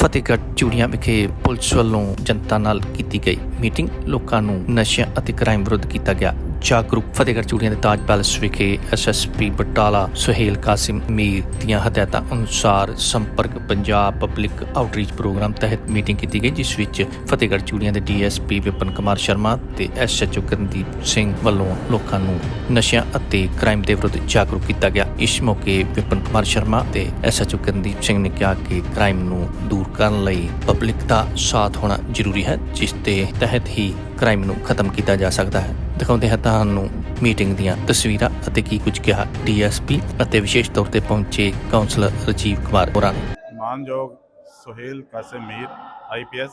ਫਤਿਹਗੜ੍ਹ ਚੂੜੀਆਂ ਵਿਖੇ ਪੁਲਿਸ ਵੱਲੋਂ ਜਨਤਾ ਨਾਲ ਕੀਤੀ ਗਈ ਮੀਟਿੰਗ, ਲੋਕਾਂ ਨੂੰ ਨਸ਼ਿਆਂ ਅਤੇ ਕ੍ਰਾਈਮ ਵਿਰੁੱਧ ਕੀਤਾ ਗਿਆ। ਜਾਗਰੂਕ ਫਤਿਹਗੜ੍ਹ ਚੂੜੀਆਂ ਦੇ ਤਾਜ ਪੈਲਸ ਵਿਖੇ ਐਸਐਸਪੀ ਬਟਾਲਾ, ਸੁਹੇਲ ਕਾਸਿਮ, ਮੀਰ ਦੀਆਂ ਹਦਾਇਤਾਂ ਅਨੁਸਾਰ Sampark Punjab public outreach programme ਤਹਿਤ ਮੀਟਿੰਗ ਕੀਤੀ ਗਈ, ਜਿਸ ਵਿੱਚ ਫਤਿਹਗੜ੍ਹ ਚੂੜੀਆਂ ਦੇ ਡੀਐਸਪੀ ਵਿਪਨ ਕੁਮਾਰ ਸ਼ਰਮਾ ਤੇ ਐਸਐਚਓ ਕਰਨਦੀਪ ਸਿੰਘ ਵੱਲੋਂ ਲੋਕਾਂ ਨੂੰ ਨਸ਼ਿਆਂ ਅਤੇ ਕ੍ਰਾਈਮ ਦੇ ਵਿਰੁੱਧ ਜਾਗਰੂਕ ਕੀਤਾ ਗਿਆ। ਇਸ ਮੌਕੇ ਵਿਪਨ ਕੁਮਾਰ ਸ਼ਰਮਾ ਤੇ ਐਸਐਚਓ ਕਰਨਦੀਪ ਸਿੰਘ ਨੇ ਕਿਹਾ ਕਿ ਕ੍ਰਾਈਮ ਨੂੰ ਦੂਰ ਕਰਨ ਲਈ ਪਬਲਿਕ ਦਾ ਸਾਥ ਹੋਣਾ ਜ਼ਰੂਰੀ ਹੈ, ਜਿਸ ਦੇ ਤਹਿਤ ਹੀ ਕ੍ਰਾਈਮ ਨੂੰ ਖਤਮ ਕੀਤਾ ਜਾ ਸਕਦਾ ਹੈ। ਦਿਖਾਉਂਦੇ ਹਾਂ ਤੁਹਾਨੂੰ ਮੀਟਿੰਗ ਦੀਆਂ ਤਸਵੀਰਾਂ ਅਤੇ ਕੀ ਕੁਝ ਕਿਹਾ ਡੀਐਸਪੀ ਅਤੇ ਵਿਸ਼ੇਸ਼ ਤੌਰ ਤੇ ਪਹੁੰਚੇ ਕਾਉਂਸਲਰ ਰਜੀਵ ਕੁਮਾਰ ਹੋਰਾਂ ਨੇ। ਮਾਨਯੋਗ ਸੁਹੇਲ ਕਾਸਿਮ ਮੀਰ ਆਈਪੀਐਸ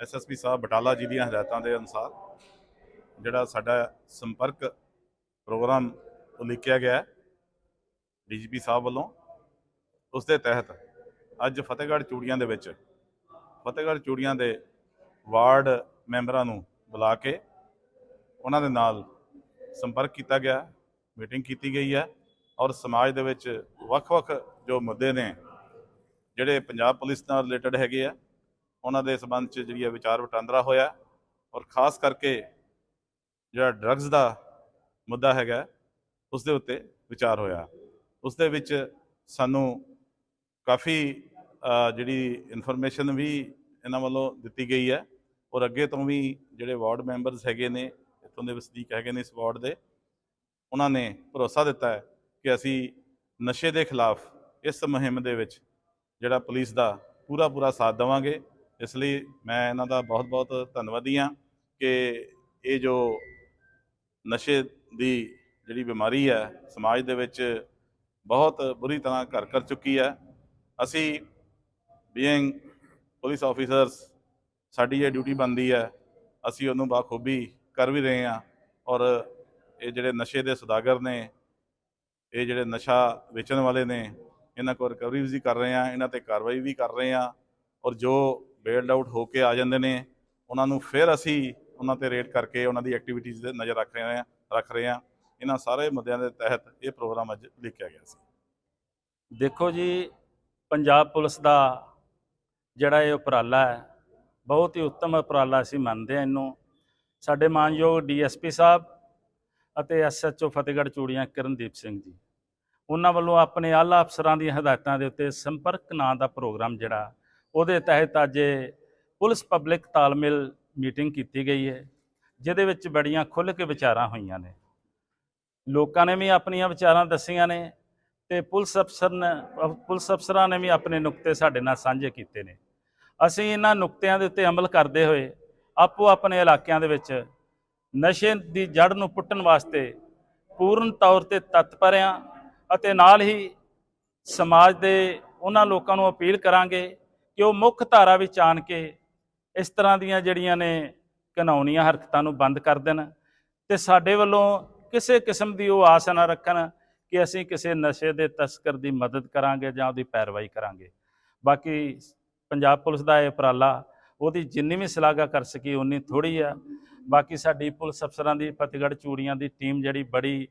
ਐਸਐਸਪੀ ਸਾਹਿਬ ਬਟਾਲਾ ਜੀ ਦੀਆਂ ਹਦਾਇਤਾਂ ਦੇ ਅਨੁਸਾਰ ਜਿਹੜਾ ਸਾਡਾ ਸੰਪਰਕ ਪ੍ਰੋਗਰਾਮ ਉਲੀਕਿਆ ਗਿਆ ਹੈ ਡੀਜੀਪੀ ਸਾਹਿਬ ਵੱਲੋਂ, ਉਸ ਦੇ ਤਹਿਤ ਅੱਜ ਫਤਿਹਗੜ੍ਹ ਚੂੜੀਆਂ ਦੇ ਵਿੱਚ, ਫਤਿਹਗੜ੍ਹ ਚੂੜੀਆਂ ਦੇ ਵਾਰਡ ਮੈਂਬਰਾਂ ਨੂੰ ਬੁਲਾ ਕੇ ਉਹਨਾਂ ਦੇ ਨਾਲ ਸੰਪਰਕ ਕੀਤਾ ਗਿਆ, ਮੀਟਿੰਗ ਕੀਤੀ ਗਈ ਹੈ ਔਰ ਸਮਾਜ ਦੇ ਵਿੱਚ ਵੱਖ-ਵੱਖ ਜੋ ਮੁੱਦੇ ਨੇ, ਜਿਹੜੇ ਪੰਜਾਬ ਪੁਲਿਸ ਨਾਲ ਰਿਲੇਟਡ ਹੈਗੇ ਆ, ਉਹਨਾਂ ਦੇ ਸਬੰਧ ਚ ਜਿਹੜੀ ਹੈ ਵਿਚਾਰ ਵਟਾਂਦਰਾ ਹੋਇਆ ਔਰ ਖਾਸ ਕਰਕੇ ਜਿਹੜਾ ਡਰੱਗਸ ਦਾ ਮੁੱਦਾ ਹੈਗਾ, ਉਸ ਦੇ ਉੱਤੇ ਵਿਚਾਰ ਹੋਇਆ। ਉਸ ਦੇ ਵਿੱਚ ਸਾਨੂੰ ਕਾਫੀ ਜਿਹੜੀ ਇਨਫੋਰਮੇਸ਼ਨ ਵੀ ਇਹਨਾਂ ਵੱਲੋਂ ਦਿੱਤੀ ਗਈ ਹੈ ਔਰ ਅੱਗੇ ਤੋਂ ਵੀ ਜਿਹੜੇ ਵਾਰਡ ਮੈਂਬਰਸ ਹੈਗੇ ਨੇ ਇੱਥੋਂ ਦੇ ਵਸਨੀਕ ਹੈਗੇ ਨੇ ਇਸ ਵਾਰਡ ਦੇ, ਉਹਨਾਂ ਨੇ ਭਰੋਸਾ ਦਿੱਤਾ ਹੈ ਕਿ ਅਸੀਂ ਨਸ਼ੇ ਦੇ ਖਿਲਾਫ ਇਸ ਮੁਹਿੰਮ ਦੇ ਵਿੱਚ ਜਿਹੜਾ ਪੁਲਿਸ ਦਾ ਪੂਰਾ ਪੂਰਾ ਸਾਥ ਦੇਵਾਂਗੇ। ਇਸ ਲਈ ਮੈਂ ਇਹਨਾਂ ਦਾ ਬਹੁਤ ਬਹੁਤ ਧੰਨਵਾਦੀ ਹਾਂ ਕਿ ਇਹ ਜੋ ਨਸ਼ੇ ਦੀ ਜਿਹੜੀ ਬਿਮਾਰੀ ਹੈ, ਸਮਾਜ ਦੇ ਵਿੱਚ ਬਹੁਤ ਬੁਰੀ ਤਰ੍ਹਾਂ ਘਰ ਕਰ ਚੁੱਕੀ ਹੈ। ਅਸੀਂ ਬੀਇੰਗ ਪੁਲਿਸ ਆਫੀਸਰਸ ਸਾਡੀ ਇਹ ਡਿਊਟੀ ਬਣਦੀ ਹੈ, ਅਸੀਂ ਉਹਨੂੰ ਬਾਖੂਬੀ ਕਰ ਵੀ ਰਹੇ ਹਾਂ ਔਰ ਇਹ ਜਿਹੜੇ ਨਸ਼ੇ ਦੇ ਸੁਦਾਗਰ ਨੇ, ਇਹ ਜਿਹੜੇ ਨਸ਼ਾ ਵੇਚਣ ਵਾਲੇ ਨੇ, ਇਹਨਾਂ ਕੋਲ ਰਿਕਵਰੀ ਵੀ ਕਰ ਰਹੇ ਆ ਇਹਨਾਂ ਤੇ ਕਾਰਵਾਈ ਵੀ ਕਰ ਰਹੇ ਆ ਔਰ ਜੋ ਬੇਲਡ ਆਊਟ ਹੋ ਕੇ ਆ ਜਾਂਦੇ ਨੇ, ਉਹਨਾਂ ਨੂੰ ਫਿਰ ਅਸੀਂ ਉਹਨਾਂ ਤੇ ਰੇਟ ਕਰਕੇ ਉਹਨਾਂ ਦੀ ਐਕਟੀਵਿਟੀਜ਼ ਤੇ ਨਜ਼ਰ ਰੱਖ ਰਹੇ ਆ ਰੱਖ ਰਹੇ ਆ ਇਹਨਾਂ ਸਾਰੇ ਮੁੱਦਿਆਂ ਦੇ ਤਹਿਤ ਇਹ ਪ੍ਰੋਗਰਾਮ ਅੱਜ ਲਿਖਿਆ ਗਿਆ ਸੀ। ਦੇਖੋ ਜੀ, ਪੰਜਾਬ ਪੁਲਿਸ ਦਾ ਜਿਹੜਾ ਇਹ ਉਪਰਾਲਾ ਹੈ, ਬਹੁਤ ਹੀ ਉੱਤਮ ਉਪਰਾਲਾ ਅਸੀਂ ਮੰਨਦੇ ਹਾਂ ਇਹਨੂੰ। ਸਾਡੇ ਮਾਨਯੋਗ ਡੀਐਸਪੀ ਸਾਹਿਬ ਅਤੇ ਐਸਐਚਓ ਫਤਿਹਗੜ੍ਹ ਚੂੜੀਆਂ ਕਿਰਨਦੀਪ ਸਿੰਘ ਜੀ। ਉਹਨਾਂ ਵੱਲੋਂ ਆਪਣੇ ਆਲਾ ਅਫਸਰਾਂ ਦੀਆਂ ਹਦਾਇਤਾਂ ਦੇ ਉੱਤੇ ਸੰਪਰਕ ਨਾਂ ਦਾ ਪ੍ਰੋਗਰਾਮ ਜਿਹੜਾ, ਉਹਦੇ ਤਹਿਤ ਅੱਜ ਪੁਲਿਸ ਪਬਲਿਕ ਤਾਲਮੇਲ ਮੀਟਿੰਗ ਕੀਤੀ ਗਈ ਹੈ, ਜਿਹਦੇ ਵਿੱਚ ਬੜੀਆਂ ਖੁੱਲ੍ਹ ਕੇ ਵਿਚਾਰਾਂ ਹੋਈਆਂ ਨੇ। ਲੋਕਾਂ ਨੇ ਵੀ ਆਪਣੀਆਂ ਵਿਚਾਰਾਂ ਦੱਸੀਆਂ ਨੇ ਤੇ ਪੁਲਿਸ ਅਫਸਰ ਨੇ, ਪੁਲਿਸ ਅਫਸਰਾਂ ਨੇ ਵੀ ਆਪਣੇ ਨੁਕਤੇ ਸਾਡੇ ਨਾਲ ਸਾਂਝੇ ਕੀਤੇ ਨੇ। ਅਸੀਂ ਇਹਨਾਂ ਨੁਕਤਿਆਂ ਦੇ ਉੱਤੇ ਅਮਲ ਕਰਦੇ ਹੋਏ ਆਪੋ ਆਪਣੇ ਇਲਾਕਿਆਂ ਦੇ ਵਿੱਚ ਨਸ਼ੇ ਦੀ ਜੜ ਨੂੰ ਪੁੱਟਣ ਵਾਸਤੇ ਪੂਰਨ ਤੌਰ ਤੇ ਤਤਪਰ ਹਾਂ ਅਤੇ ਨਾਲ ਹੀ ਸਮਾਜ ਦੇ ਉਹਨਾਂ ਲੋਕਾਂ ਨੂੰ ਅਪੀਲ ਕਰਾਂਗੇ ਕਿ ਉਹ ਮੁੱਖ ਧਾਰਾ ਵਿੱਚ ਆਣ ਕੇ ਇਸ ਤਰ੍ਹਾਂ ਦੀਆਂ ਜਿਹੜੀਆਂ ਨੇ ਘਿਨਾਉਣੀਆਂ ਹਰਕਤਾਂ ਨੂੰ ਬੰਦ ਕਰ ਦੇਣ ਤੇ ਸਾਡੇ ਵੱਲੋਂ ਕਿਸੇ ਕਿਸਮ ਦੀ ਉਹ ਆਸ ਨਾ ਰੱਖਣ ਕਿ ਅਸੀਂ ਕਿਸੇ ਨਸ਼ੇ ਦੇ ਤਸਕਰ ਦੀ ਮਦਦ ਕਰਾਂਗੇ ਜਾਂ ਉਹਦੀ ਪੈਰਵਾਈ ਕਰਾਂਗੇ। ਬਾਕੀ ਪੰਜਾਬ ਪੁਲਿਸ ਦਾ ਇਹ ਉਪਰਾਲਾ ਉਹਦੀ ਜਿੰਨੀ ਵੀ ਸ਼ਲਾਘਾ ਕਰ ਸਕੀ ਉਨੀ ਥੋੜੀ ਆ। ਬਾਕੀ ਸਾਡੀ ਪੁਲਿਸ ਅਫਸਰਾਂ ਦੀ, ਫਤਿਹਗੜ੍ਹ ਚੂੜੀਆਂ ਦੀ ਟੀਮ ਜਿਹੜੀ ਬੜੀ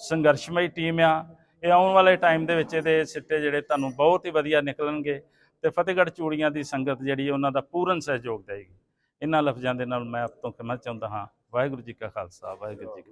ਸੰਘਰਸ਼ਮਈ ਟੀਮ ਆ। ਇਹ ਆਉਣ ਵਾਲੇ ਟਾਈਮ ਦੇ ਵਿੱਚ ਇਹਦੇ ਸਿੱਟੇ ਜਿਹੜੇ ਤੁਹਾਨੂੰ ਬਹੁਤ ਹੀ ਵਧੀਆ ਨਿਕਲਣਗੇ ਤੇ ਫਤਿਹਗੜ੍ਹ ਚੂੜੀਆਂ ਦੀ ਸੰਗਤ ਜਿਹੜੀ ਉਹਨਾਂ ਦਾ ਪੂਰਨ ਸਹਿਯੋਗ ਦੇਗੀ ਇਹਨਾਂ ਲਫ਼ਜ਼ਾਂ ਦੇ ਨਾਲ ਮੈਂ ਆਪ ਤੋਂ ਕਹਿਣਾ ਚਾਹੁੰਦਾ ਹਾਂ, ਵਾਹਿਗੁਰੂ ਜੀ ਕਾ ਖਾਲਸਾ, ਵਾਹਿਗੁਰੂ ਜੀ ਕੀ